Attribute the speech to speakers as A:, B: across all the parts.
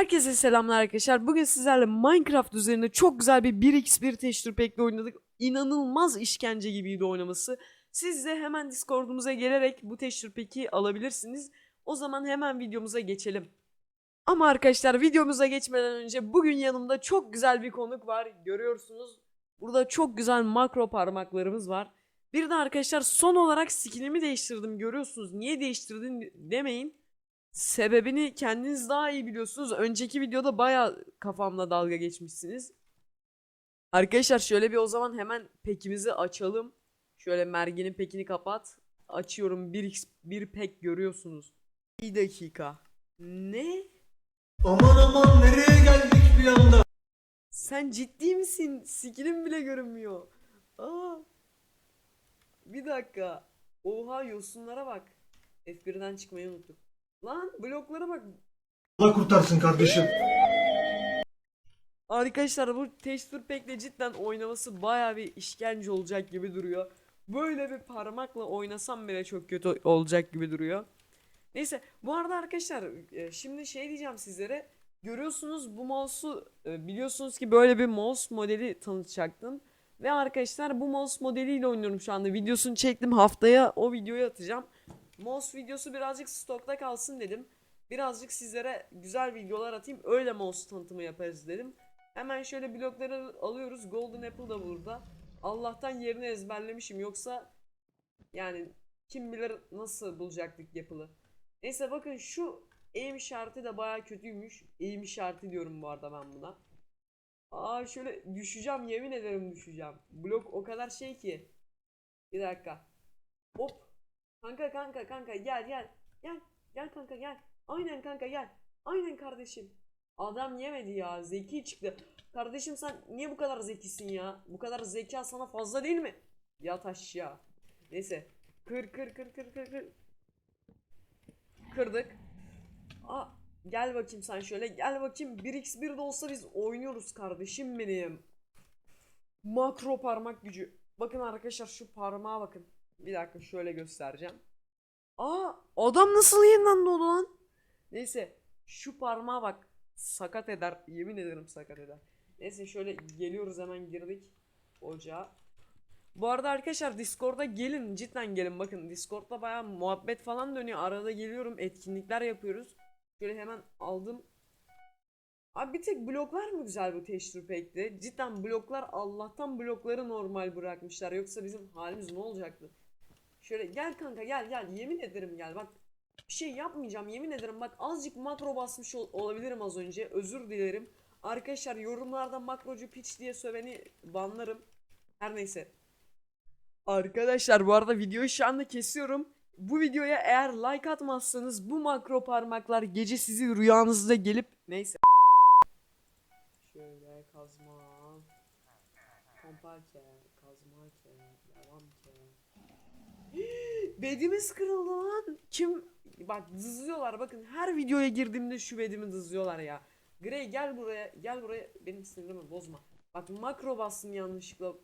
A: Herkese selamlar arkadaşlar. Bugün sizlerle Minecraft üzerinde çok güzel bir 1x1 texture pack'le oynadık. İnanılmaz işkence gibiydi oynaması. Siz de hemen Discord'umuza gelerek bu texture pack'i alabilirsiniz. O zaman hemen videomuza geçelim. Ama arkadaşlar videomuza geçmeden önce bugün yanımda çok güzel bir konuk var. Görüyorsunuz. Burada çok güzel makro parmaklarımız var. Bir de arkadaşlar son olarak skinimi değiştirdim. Görüyorsunuz. Niye değiştirdin demeyin. Sebebini kendiniz daha iyi biliyorsunuz. Önceki videoda baya kafamla dalga geçmişsiniz. Arkadaşlar şöyle bir o zaman hemen pekimizi açalım. Şöyle mergenin pekini kapat. Açıyorum 1x bir pek görüyorsunuz. Bir dakika. Ne?
B: Aman aman nereye geldik bir anda?
A: Sen ciddi misin? Skill'im bile görünmüyor. Aa. Bir dakika. Oha yosunlara bak. F1'den çıkmayı unuttuk. Lan bloklara bak.
B: Allah kurtarsın kardeşim.
A: Arkadaşlar bu texture pack'le cidden oynaması baya bir işkence olacak gibi duruyor. Böyle bir parmakla oynasam bile çok kötü olacak gibi duruyor. Neyse bu arada arkadaşlar e, şimdi şey diyeceğim sizlere. Görüyorsunuz bu mouse'u e, biliyorsunuz ki böyle bir mouse modeli tanıtacaktım. Ve arkadaşlar bu mouse modeliyle oynuyorum şu anda. Videosunu çektim haftaya o videoyu atacağım. Mouse videosu birazcık stokta kalsın dedim. Birazcık sizlere güzel videolar atayım. Öyle mouse tanıtımı yaparız dedim. Hemen şöyle blokları alıyoruz. Golden Apple da burada. Allah'tan yerini ezberlemişim. Yoksa yani kim bilir nasıl bulacaktık yapılı. Neyse bakın şu aim işareti de baya kötüymüş. Aim işareti diyorum bu arada ben buna. Aa şöyle düşeceğim yemin ederim düşeceğim. Blok o kadar şey ki. Bir dakika. Hop. Kanka kanka kanka gel gel. Gel. Gel kanka gel. Aynen kanka gel. Aynen kardeşim. Adam yemedi ya. Zeki çıktı. Kardeşim sen niye bu kadar zekisin ya? Bu kadar zeka sana fazla değil mi? Yat aşağı. Neyse. Kır kır kır kır kır kır. Kırdık. Aa, gel bakayım sen şöyle. Gel bakayım 1x1 de olsa biz oynuyoruz kardeşim benim. Makro parmak gücü. Bakın arkadaşlar şu parmağa bakın. Bir dakika şöyle göstereceğim. Aa adam nasıl yeniden doğdu lan? Neyse şu parmağa bak. Sakat eder. Yemin ederim sakat eder. Neyse şöyle geliyoruz hemen girdik ocağa. Bu arada arkadaşlar Discord'a gelin cidden gelin bakın Discord'da baya muhabbet falan dönüyor arada geliyorum etkinlikler yapıyoruz. Şöyle hemen aldım. Abi bir tek bloklar mı güzel bu texture pack'te? Cidden bloklar Allah'tan blokları normal bırakmışlar yoksa bizim halimiz ne olacaktı? Şöyle gel kanka gel gel yemin ederim gel bak bir şey yapmayacağım yemin ederim bak azıcık makro basmış ol- olabilirim az önce özür dilerim. Arkadaşlar yorumlarda makrocu piç diye söveni banlarım. Her neyse. Arkadaşlar bu arada videoyu şu anda kesiyorum. Bu videoya eğer like atmazsanız bu makro parmaklar gece sizi rüyanızda gelip neyse. Şöyle kazma. Kompake, kazma ke, devam ke. Bedimiz kırıldı lan. Kim? Bak dızlıyorlar bakın her videoya girdiğimde şu bedimi dızlıyorlar ya. Grey gel buraya gel buraya benim sinirimi bozma. Bak makro bastım yanlışlıkla.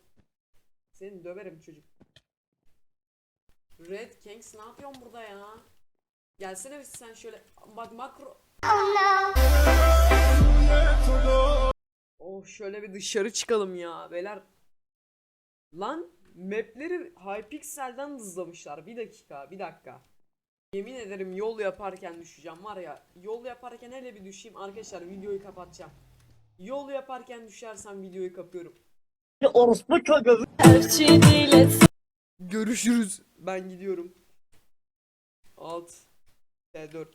A: Seni döverim çocuk. Red Kings ne yapıyorsun burada ya? Gelsene bir sen şöyle bak makro. Oh şöyle bir dışarı çıkalım ya beyler. Lan mapleri Hypixel'den hızlamışlar. Bir dakika, bir dakika. Yemin ederim yol yaparken düşeceğim var ya. Yol yaparken hele bir düşeyim arkadaşlar videoyu kapatacağım. Yol yaparken düşersem videoyu kapıyorum.
C: Orospu çocuğu.
A: Görüşürüz. Ben gidiyorum. Alt. T4.